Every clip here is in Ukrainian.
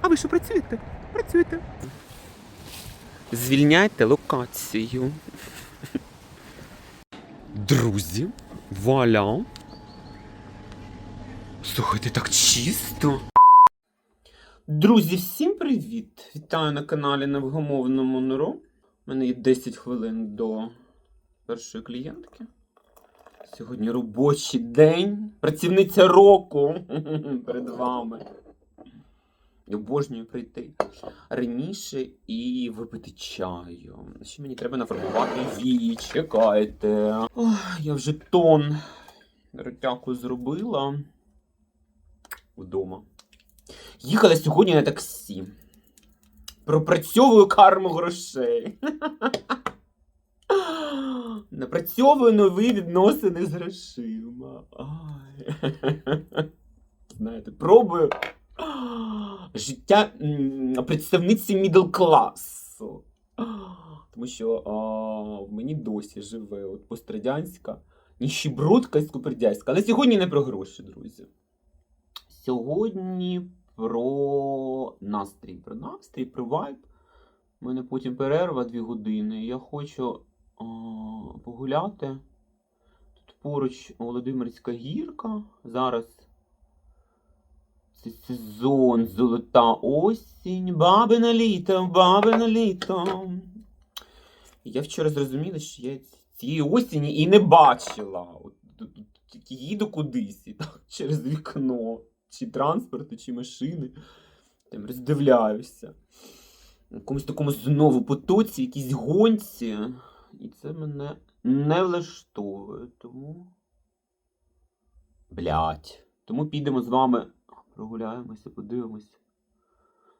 А ви що працюєте? Працюєте. Звільняйте локацію. Друзі, вуаля. Слухайте, так чисто. Друзі, всім привіт! Вітаю на каналі Невгомовному Нуру. У мене є 10 хвилин до першої клієнтки. Сьогодні робочий день. Працівниця року перед вами. Обожнюю прийти раніше і випити чаю. Ще мені треба нафарбувати вії, чекайте. Ох, я вже тон ротяку зробила вдома. Їхала сьогодні на таксі. Пропрацьовую карму грошей. Напрацьовую нові відносини з грошима. Знаєте, пробую життя представниці мідл класу. Тому що а, мені досі живе от пострадянська ніщебродка і скупердяська. Але сьогодні не про гроші, друзі. Сьогодні про настрій. Про настрій, про вайб. У мене потім перерва дві години. Я хочу а, погуляти. Тут поруч Володимирська гірка. Зараз це сезон, золота осінь, бабине літо, бабине літо. Я вчора зрозуміла, що я цієї осені і не бачила. От, їду кудись і так через вікно, чи транспорту, чи машини. Там роздивляюся. На якомусь такому знову потоці, якійсь гонці. І це мене не влаштовує. Тому. Блять. Тому підемо з вами прогуляємося, подивимося.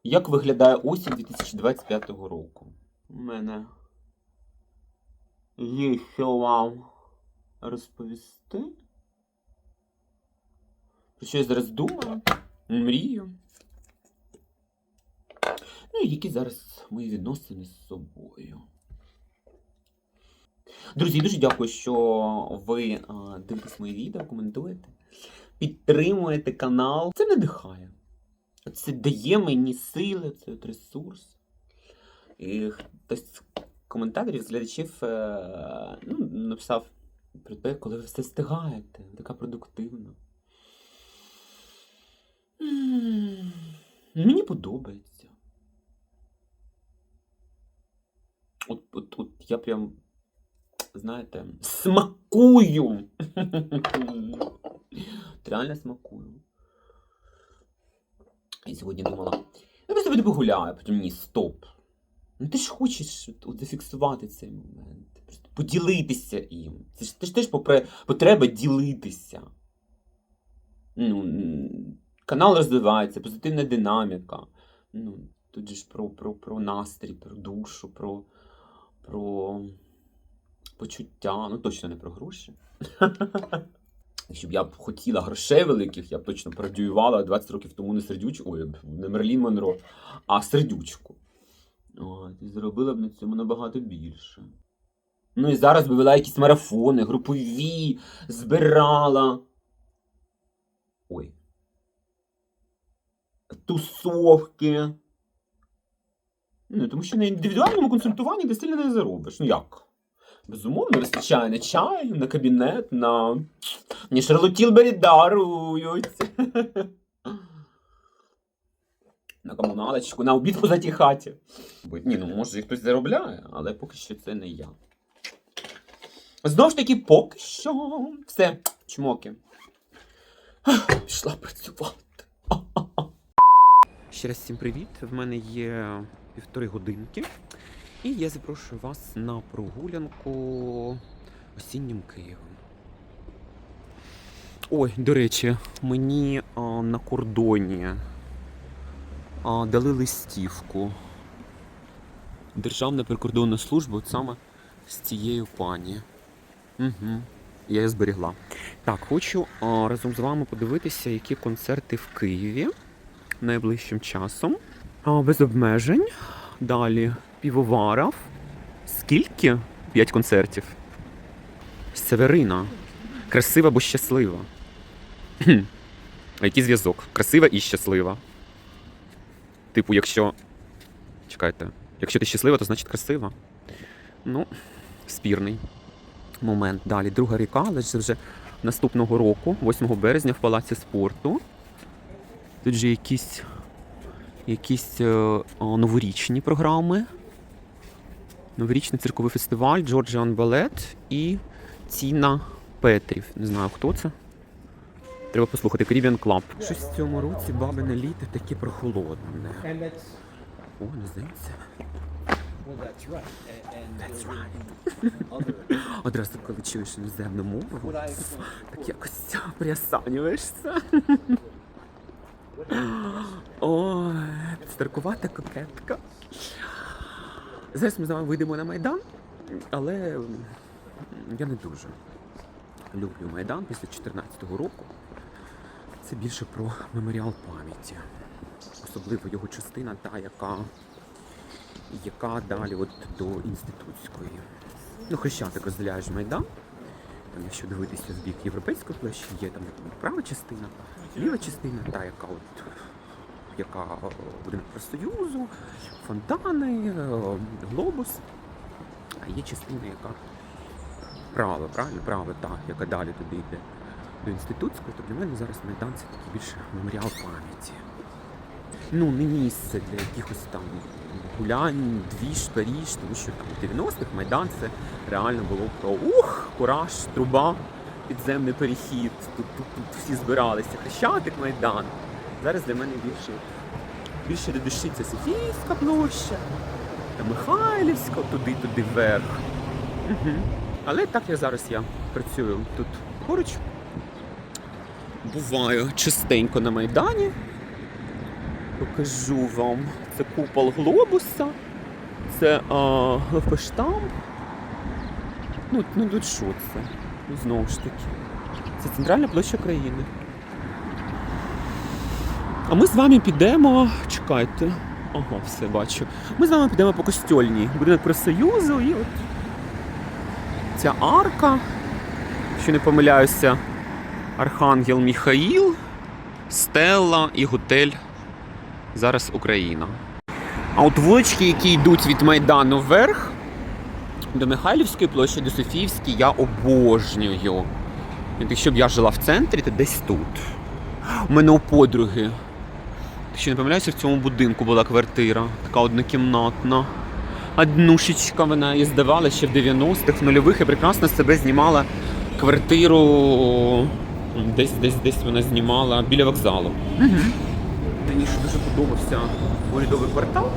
Як виглядає осінь 2025 року? У мене є що вам розповісти. Про що я зараз думаю, мрію. Ну і які зараз мої відносини з собою. Друзі, дуже дякую, що ви дивитесь мої відео, коментуєте, підтримуєте канал. Це надихає. Це дає мені сили, це от ресурс. І хтось з коментаторів, з глядачів е, ну, написав про те, коли ви все встигаєте, така продуктивна. Мені подобається. От, от, от я прям, знаєте, смакую. Реально смакую. І сьогодні думала, я просто піду погуляю, потім ні, стоп. Ну ти ж хочеш от, зафіксувати цей момент, просто поділитися їм. Це ж ти ж теж попре- потреба ділитися. Ну, канал розвивається, позитивна динаміка. Ну, тут же ж про, про, про настрій, про душу, про, про почуття. Ну, точно не про гроші. Якщо б я б хотіла грошей великих, я б точно продюювала 20 років тому не сердючку, ой, не Мерлін Монро, а сердючку. От, і зробила б на цьому набагато більше. Ну і зараз би вела якісь марафони, групові, збирала. Ой. Тусовки. Ну, тому що на індивідуальному консультуванні ти сильно не заробиш. Ну як? Безумовно, вистачає на чай, на кабінет, на. Мені Шарлот Тілбері дарують. На комуналочку, на обід по затій хаті. Ні, ну може і хтось заробляє, але поки що це не я. Знову ж таки, поки що. Все, чмоки. Пішла працювати. Ще раз всім привіт. В мене є півтори годинки. І я запрошую вас на прогулянку осіннім Києвом. Ой, до речі, мені а, на кордоні а, дали листівку. Державна прикордонна служба, от саме з цією пані. Угу. Я її зберігла. Так, хочу а, разом з вами подивитися, які концерти в Києві найближчим часом. А, без обмежень. Далі півоваров. Скільки? П'ять концертів. Северина. Красива або щаслива. А який зв'язок? Красива і щаслива. Типу, якщо. Чекайте, якщо ти щаслива, то значить красива. Ну, спірний момент. Далі, друга ріка, але це вже наступного року, 8 березня, в палаці спорту. Тут же якісь, якісь е, о, новорічні програми. Новорічний цирковий фестиваль, Georgian Ballet і Тіна Петрів. Не знаю, хто це. Треба послухати Caribbean Club. Щось в цьому році бабине літо таке прохолодне. О, не здається. that's right. Одразу, коли чуєш іноземну мову, так якось приосанюєшся. Ой, старкувата кокетка. Зараз ми з вами вийдемо на Майдан, але я не дуже люблю Майдан після 2014 року. Це більше про меморіал пам'яті. Особливо його частина, та, яка, яка далі от до інститутської. Ну, Хрещатик розділяєш Майдан. Там, якщо дивитися в бік європейської площі, є там права частина, ліва частина, та яка от яка е, будинок Профсоюзу, фонтани, е, глобус. А є частина, яка права, правильно, права, та, яка далі туди йде до інститутської, то для мене зараз Майдан це такий більше меморіал пам'яті. Ну, не місце для якихось там гулянь, двіж, Паріж, тому що там в 90-х Майдан це реально було про ух, кураж, труба, підземний перехід. Тут, тут, тут всі збиралися. Хрещатик Майдан. Зараз для мене більше, більше до душі це Софійська площа, та Михайлівська, туди, туди вверх. Угу. Але так як зараз я працюю тут поруч, буваю частенько на Майдані. Покажу вам. Це купол глобуса. Це а, Ну, ну тут що це? Ну, знову ж таки. Це центральна площа країни. А ми з вами підемо. Чекайте. Ага, все бачу. Ми з вами підемо по костьольній. Будинок Профсоюзу і от ця арка. Якщо не помиляюся, Архангел Міхаїл, Стелла і готель зараз Україна. А от вулички, які йдуть від Майдану вверх до Михайлівської площі, до Софіївської, я обожнюю. Якщо б я жила в центрі, то десь тут. У мене у подруги. Якщо не помиляюся, в цьому будинку була квартира, така однокімнатна. Однушечка вона її здавала ще в 90-х, в нульових і прекрасно себе знімала квартиру. Десь, десь, десь вона знімала біля вокзалу. Мені ще дуже подобався урядовий квартал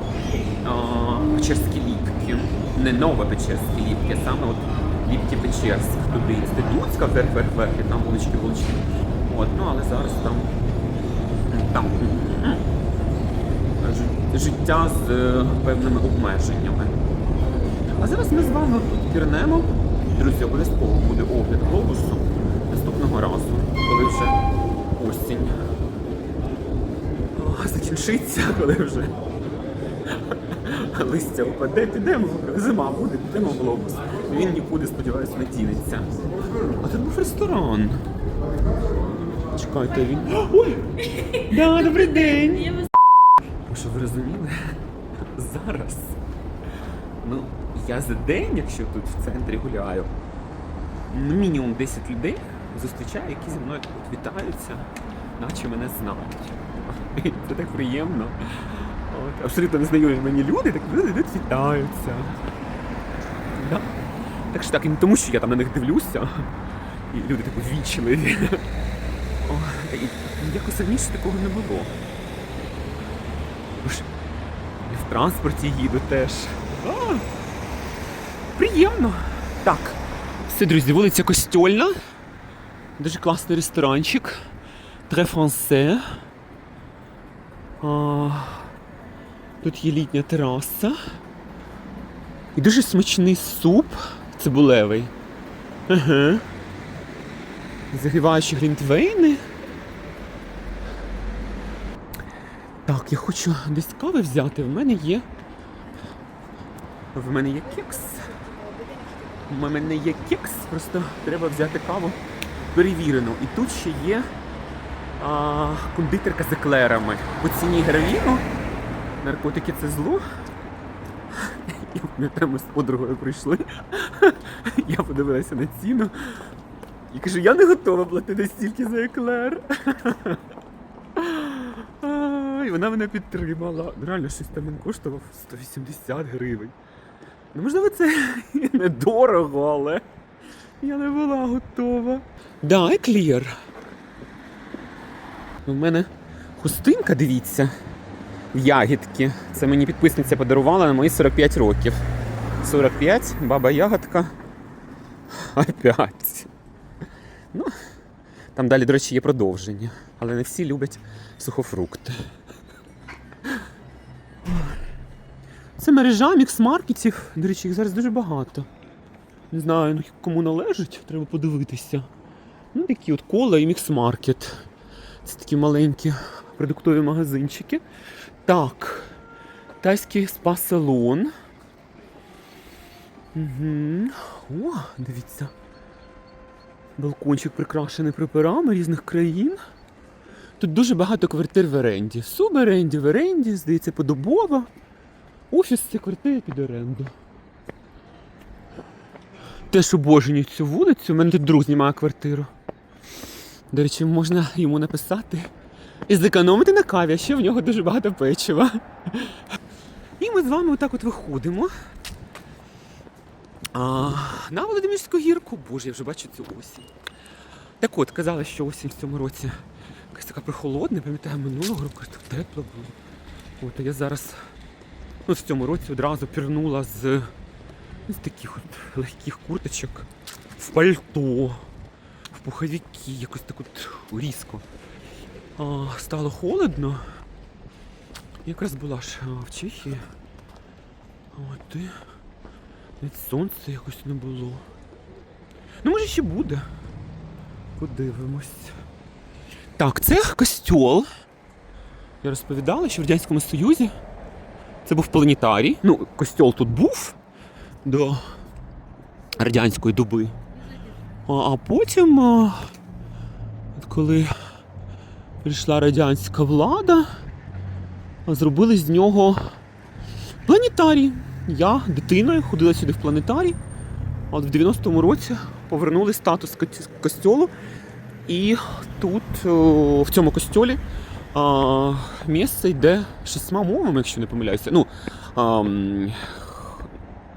Печерські ліпки. Не нове Печерські ліпки, а саме от ліпки Печерськ. Туди інститутська, вверх, вверх, вверх, і там вулички, вулички. От, ну але зараз там. Там життя з е, певними обмеженнями. А зараз ми з вами пірнемо. Друзі, обов'язково буде огляд глобусу наступного разу, коли вже осінь закінчиться, коли вже листя впаде, підемо, зима буде, підемо в глобус. Він нікуди, сподіваюся, не дінеться. А тут був ресторан. Чекайте, він. Ой! Да, добрий день! Ну, Щоб ви розуміли, зараз. Ну, я за день, якщо тут в центрі гуляю, ну, мінімум 10 людей зустрічаю, які зі мною тут вітаються, наче мене знають. Це так приємно. От, абсолютно незнайомі мені люди, так люди йдуть вітаються. Да. Так що так, і не тому, що я там на них дивлюся, і люди такі вічливі. Якось раніше такого не було. І в транспорті їду теж. А, приємно. Так. Все, друзі, вулиця Костьольна. Дуже класний ресторанчик. Тре франсе. А, тут є літня тераса. І дуже смачний суп цибулевий. Ага. Загріваючі глінтвейни. Так, я хочу десь кави взяти. В мене є. В мене є кекс. У мене є кекс, просто треба взяти каву перевірену. І тут ще є а, кондитерка з еклерами. По ціні гравіну наркотики це зло. Я пам'ятаю, ми з подругою прийшли. Я подивилася на ціну. І кажу, я не готова платити стільки за еклер. І вона мене підтримала. Реально, щось там він коштував 180 гривень. Ну, можливо, це недорого, але я не була готова. Да, еклер. У мене хустинка, дивіться, ягідки. Це мені підписниця подарувала на мої 45 років. 45, баба ягодка. Опять. Ну, там далі, до речі, є продовження. Але не всі люблять сухофрукти. Це мережа мікс-маркетів. До речі, їх зараз дуже багато. Не знаю, ну, кому належить, треба подивитися. Ну, такі от кола і мікс-маркет. Це такі маленькі продуктові магазинчики. Так. Тайський спа-салон. Угу. О, дивіться. Балкончик прикрашений прапорами різних країн. Тут дуже багато квартир в оренді. Суборенді, в оренді, здається, подобова. Офіс це квартири під оренду. Теж обожнюю цю вулицю. У мене тут друг знімає квартиру. До речі, можна йому написати і зекономити на каві, а ще в нього дуже багато печива. І ми з вами отак от виходимо. А, на Володимирську гірку. Боже, я вже бачу цю осінь. Так от, казали, що осінь в цьому році якась така прохолодна, пам'ятаю, минулого року так тепло було. От, а я зараз ну, в цьому році одразу пірнула з, з таких от легких курточок в пальто, в пуховики, якось так от різко. А, стало холодно. Якраз була ж в Чехії. От і навіть сонця якось не було. Ну, може ще буде. Подивимось. Так, це костьол. Я розповідала, що в Радянському Союзі це був планетарій. Ну, костьол тут був до радянської доби. А, потім, от коли прийшла радянська влада, зробили з нього планетарій. Я дитиною ходила сюди в планетарій, а от в 90-му році повернули статус костьолу. І тут, о, в цьому костьолі, а, місце йде шістьма мовами, якщо не помиляюся. Ну, а,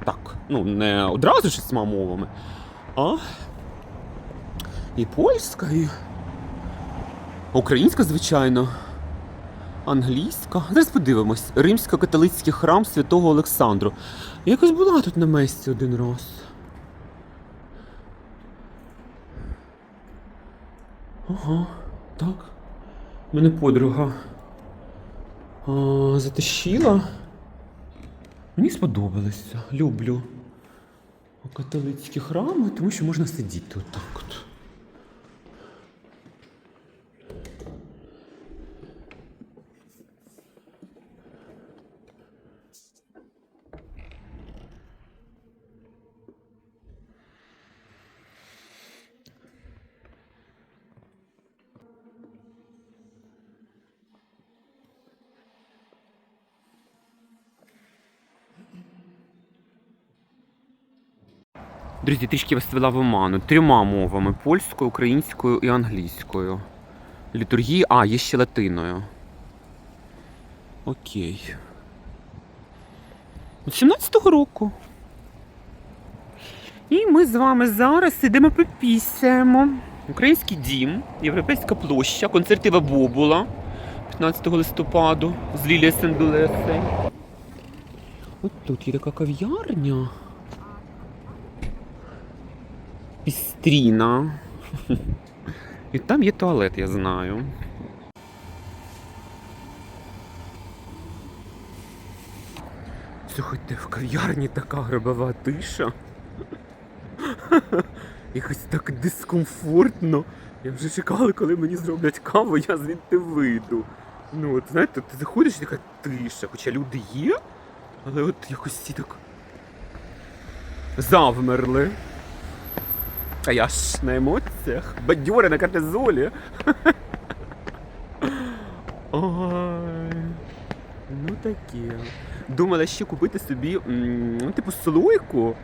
так, ну, не одразу шістьма мовами, а і польська, і українська, звичайно, англійська. Зараз подивимось. Римсько-католицький храм святого Олександру. Якось була тут на місці один раз. Ага, так. Мене подруга а, затащила. Мені сподобалося. Люблю католицькі храми, тому що можна сидіти отак от. Друзі, трішки вас вела в оману. Трьома мовами: польською, українською і англійською. Літургії, а, є ще латиною. Окей. От 17-го року. І ми з вами зараз ідемо попісяємо. Український дім, Європейська площа, концертива Бобула 15 листопаду з Лілія Сендулесей. От тут є така кав'ярня. Пістріна. І там є туалет, я знаю. Слухайте, в кав'ярні така гробова тиша. Якось так дискомфортно. Я вже чекала, коли мені зроблять каву, я звідти вийду. Ну, от знаєте, ти заходиш і така тиша, хоча люди є, але от якось всі так завмерли. А я ж на емоціях, бадьори на кортизолі. Ой. Ну таке. Думала ще купити собі, ну, типу, слойку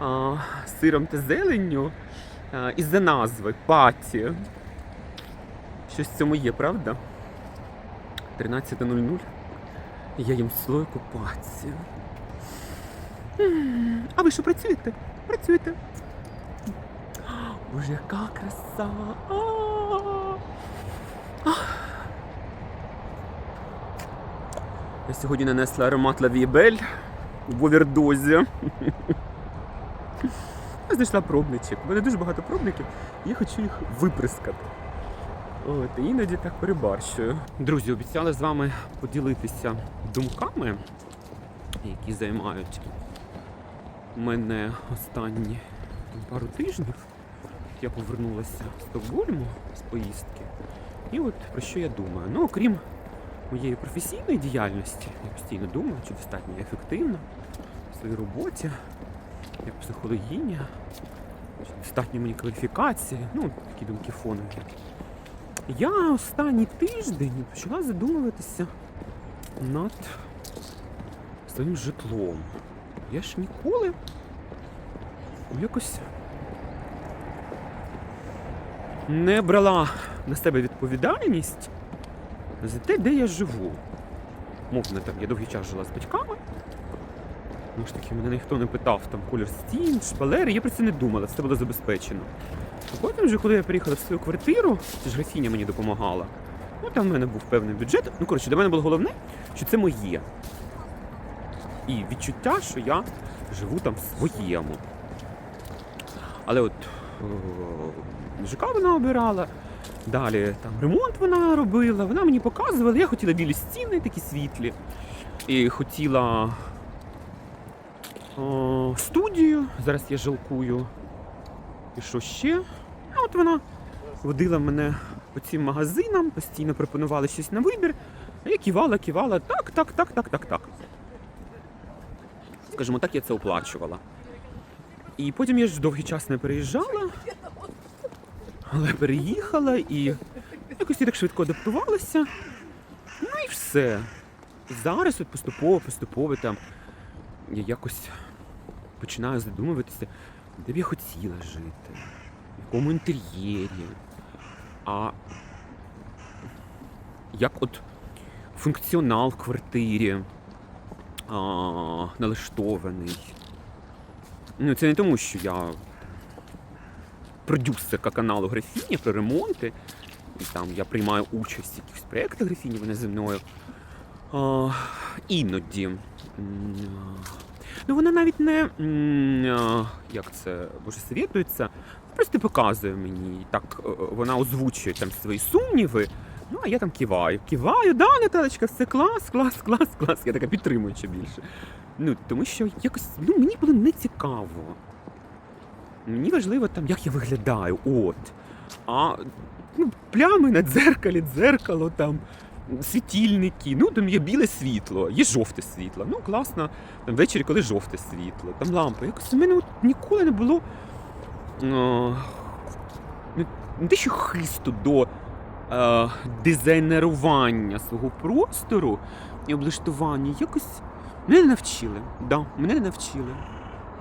а, з сиром та зеленню а, із-за назви паті. Щось в цьому є, правда? 13.00. Я їм слойку паті. М, А ви що працюєте? Працюєте? Боже, яка краса! Я сьогодні нанесла аромат Лавібель в овердозі. Я знайшла пробничок. У мене дуже багато пробників, я хочу їх виприскати. От, іноді так перебарщую. Друзі, обіцяли з вами поділитися думками, які займають мене останні пару тижнів. Я повернулася з Стокгольму з поїздки. І от про що я думаю? Ну, окрім моєї професійної діяльності, я постійно думаю, чи достатньо я ефективна в своїй роботі, як психологиня, чи достатньо мені кваліфікації, ну, такі думки фонові. Я останній тиждень почала задумуватися над своїм житлом. Я ж ніколи якось не брала на себе відповідальність за те, де я живу. Мовно, там я довгий час жила з батьками. Тому ж таки, мене ніхто не питав там колір стін, шпалери, я про це не думала, все було забезпечено. А потім вже, коли я приїхала в свою квартиру, це ж графіня мені допомагала. Ну там в мене був певний бюджет. Ну, коротше, для мене було головне, що це моє. І відчуття, що я живу там в своєму. Але от ЖК вона обирала, далі там ремонт вона робила, вона мені показувала, я хотіла білі стіни, такі світлі. І хотіла о, студію. Зараз я жалкую. І що ще? А от вона водила мене по цим магазинам, постійно пропонувала щось на вибір. А я кивала, кивала, так, так, так, так, так, так. Скажімо так, я це оплачувала. І потім я ж довгий час не переїжджала, але переїхала і якось я так швидко адаптувалася. Ну і все. І зараз от поступово, поступово там я якось починаю задумуватися, де б я хотіла жити, в якому інтер'єрі. А як от функціонал в квартирі а, налаштований. Ну, це не тому, що я продюсерка каналу Графіні про ремонти. І там я приймаю участь в якихось проєктах Графіні, вони зі мною. А, іноді. Ну, вона навіть не як це боже совєтується, просто показує мені. Так е, вона озвучує там свої сумніви. Ну, а я там киваю. Киваю, да, Наталечка, все клас, клас, клас, клас. Я така підтримуюча більше. Ну, тому що якось ну, мені було не цікаво. Мені важливо там, як я виглядаю, от. А ну, плями на дзеркалі, дзеркало там, світильники, ну там є біле світло, є жовте світло. Ну, класно, там ввечері, коли жовте світло, там лампа. Якось у мене от ніколи не було. О, не, не те, що хисту до е, дизайнерування свого простору і облаштування. Якось мене не навчили. Да, мене не навчили.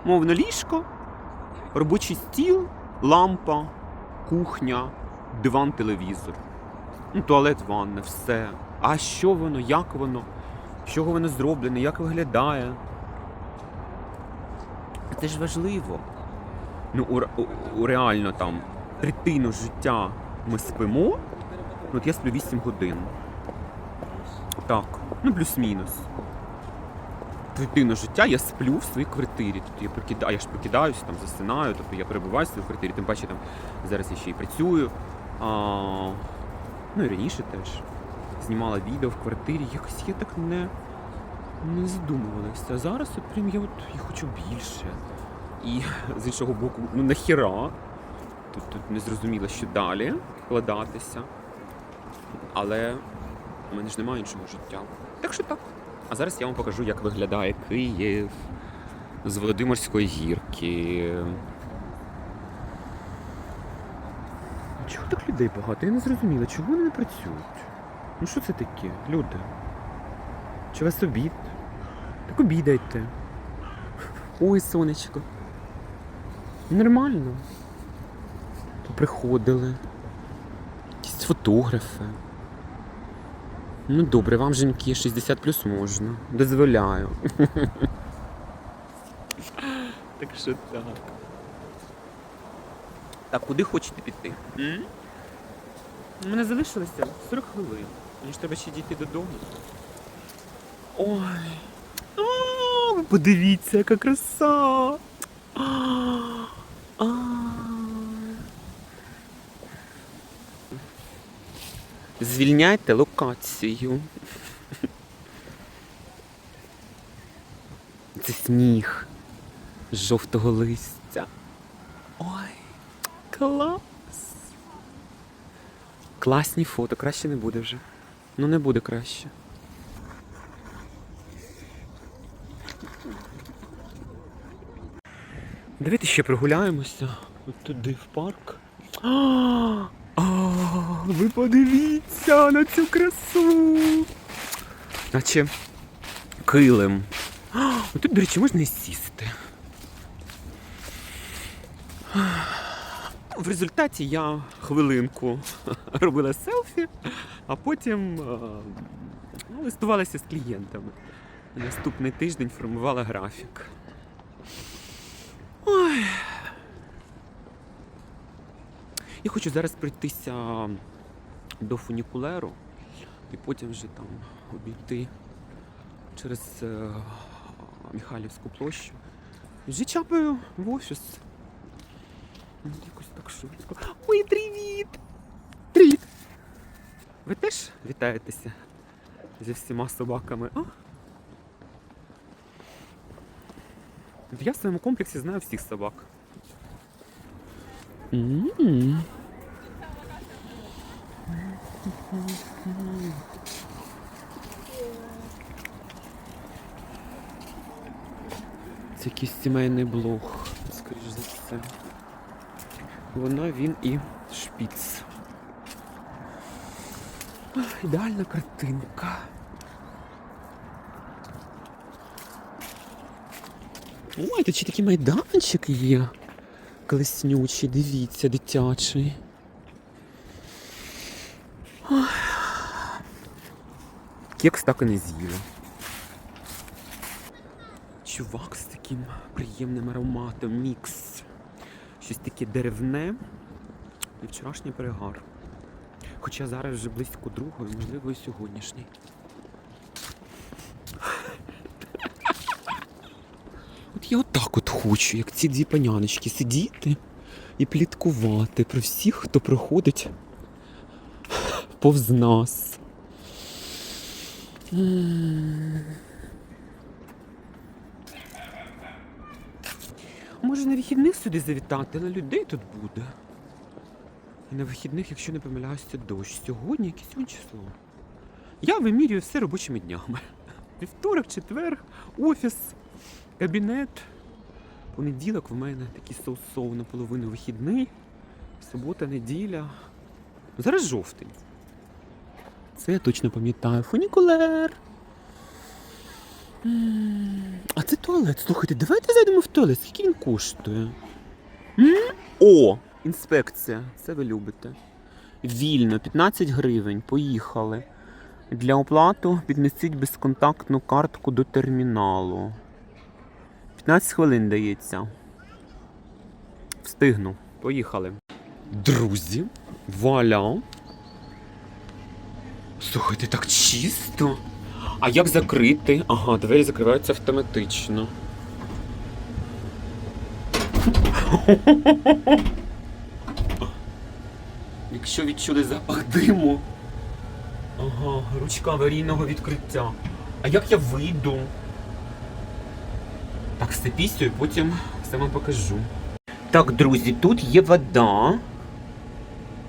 Мовно ліжко, робочий стіл, лампа, кухня, диван, телевізор. Ну, туалет, ванна, все. А що воно, як воно, з чого воно зроблене, як виглядає? Це ж важливо. Ну, у, у, у реально там третину життя ми спимо. Ну, от я сплю 8 годин. Так, ну плюс-мінус. Третину життя я сплю в своїй квартирі. Тобто я прокидаю, я ж прокидаюся, там засинаю, тобто я перебуваю в своїй квартирі, тим паче там зараз я ще й працюю. А, ну і раніше теж знімала відео в квартирі, якось я так не, не задумувалася. А зараз от прям я от я хочу більше. І з іншого боку, ну нахіра. Тут, тут не зрозуміло, що далі вкладатися. Але у мене ж немає іншого життя. Так що так. А зараз я вам покажу, як виглядає Київ з Володимирської гірки. Чого так людей багато? Я не зрозуміла, чого вони не працюють? Ну що це таке, люди? Чи вас обід? Так обідайте. Ой, сонечко. Нормально. Приходили. Якісь фотографи. Ну добре, вам жінки 60 плюс можна. Дозволяю. Так що так. Так, куди хочете піти? М? У мене залишилося 40 хвилин. Мені ж треба ще дійти додому. Ой. Ви подивіться, яка краса. А, а. Звільняйте локацію. Це сніг з жовтого листя. Ой, клас. Класні фото, краще не буде вже. Ну не буде краще. Давайте ще прогуляємося. От туди в парк. А, а, ви подивіться на цю красу. Наче килим. А, Тут, до речі, можна і сісти. В результаті я хвилинку робила селфі, а потім е, ну, листувалася з клієнтами. Наступний тиждень формувала графік. Ой. Я хочу зараз пройтися до фунікулеру і потім вже там обійти через е, Михайлівську площу. Вже чапаю в офіс. Ну, Якось так швидко. Ой, привіт! Привіт! Ви теж вітаєтеся зі всіма собаками? А? Я в своєму комплексі знаю всіх собак. М. Це якийсь сімейний блог, скоріш за все. Вона, він і шпіц. Ідеальна картинка. Ой, тут ще такий майданчик є. Клеснючий, дивіться, дитячий. Кекс так і не з'їла. Чувак з таким приємним ароматом, мікс. Щось таке деревне і вчорашній перегар. Хоча зараз вже близько другої, можливо, і сьогоднішній. От я отак от хочу, як ці дві паняночки, сидіти і пліткувати про всіх, хто проходить повз нас. Може на вихідних сюди завітати, але людей тут буде. І на вихідних, якщо не помиляюся, дощ. Сьогодні яке сьогодні число. Я вимірюю все робочими днями. Вівторок, четвер, офіс, кабінет. Понеділок в мене такий соу-соу наполовину вихідний. Субота, неділя. Зараз жовтень. Це я точно пам'ятаю. Фунікулер. А це туалет. Слухайте, давайте зайдемо в туалет. Скільки він коштує? О! Інспекція. Це ви любите. Вільно, 15 гривень. Поїхали. Для оплату піднесіть безконтактну картку до терміналу. 15 хвилин дається. Встигну. Поїхали. Друзі, вуаля. Слухайте, так чисто. А як закрити? Ага, двері закриваються автоматично. Якщо відчули запах диму. Ага, ручка аварійного відкриття. А як я вийду? Так, все пісю, потім все вам покажу. Так, друзі, тут є вода.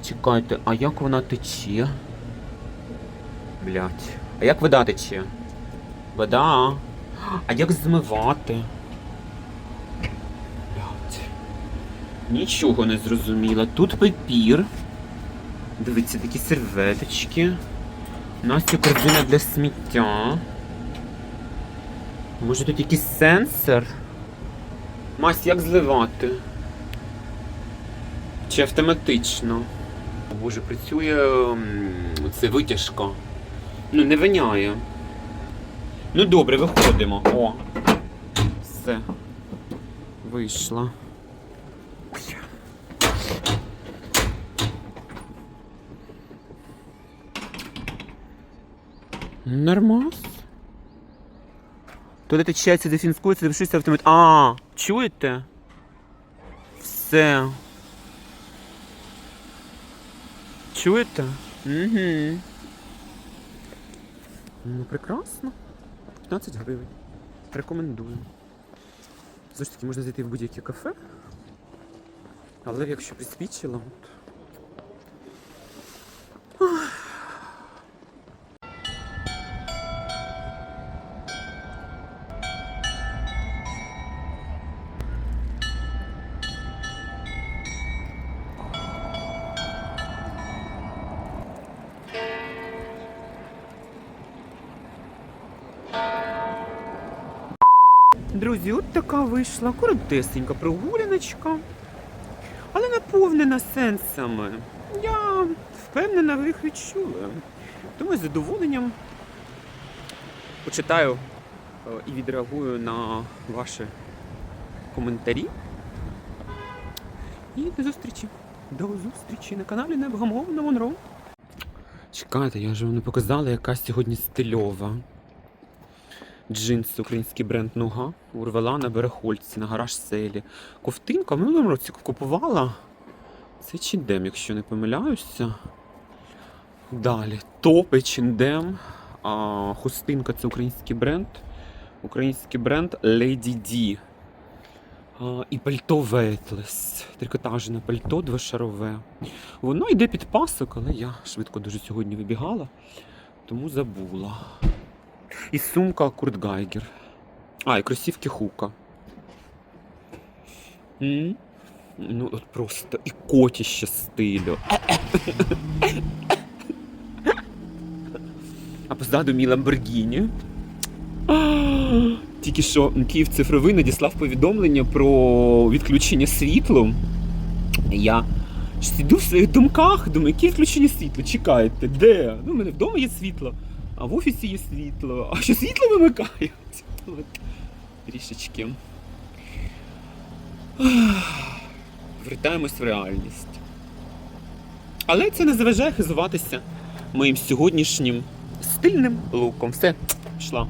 Чекайте, а як вона тече? Блять. А як вода тече? Вода. А як змивати? Блять. Нічого не зрозуміла. Тут папір. Дивіться, такі серветочки. У нас є корзина для сміття. Може тут якийсь сенсор? Мась, як зливати? Чи автоматично? Боже, працює це витяжка. Ну, не виняє. Ну добре, виходимо. О. Все. Вийшла. Нормас. Туди течеться, дефінскується, запишується автомат. А, чуєте? Все. Чуєте? Угу. Ну, прекрасно. 15 гривень. Рекомендую. Знову ж таки, можна зайти в будь-яке кафе. Але якщо приспічило, от. Друзі, от така вийшла коротесенька прогуляночка, але наповнена сенсами. Я впевнена, ви їх відчули. Тому з задоволенням почитаю е, і відреагую на ваші коментарі. І до зустрічі. До зустрічі на каналі Невгамовна Монро. Чекайте, я ж вам не показала, яка сьогодні стильова. Джинси, український бренд Нуга. Урвела на Берехольці, на гараж селі. Ковтинка в минулому році купувала. Це Чіндем, якщо не помиляюся. Далі. Топ H&M. А, хустинка це український бренд. Український бренд Lady D. А, і пальто Ветлес. Трикотажне пальто двошарове. Воно йде під пасок, але я швидко дуже сьогодні вибігала, тому забула. І сумка Курт Гайгер. А, і кросівки Хука. М? Ну, от просто і котіще стилю. А позаду мій Ламборгіні. Тільки що Київ цифровий надіслав повідомлення про відключення світлу. Я сиду в своїх думках, думаю, яке відключення світла? Чекайте, де? Ну, у мене вдома є світло, а в офісі є світло. А що світло вимикають? Трішечки. Вертаємось в реальність. Але це не заважає хизуватися моїм сьогоднішнім стильним луком. Все, пішла.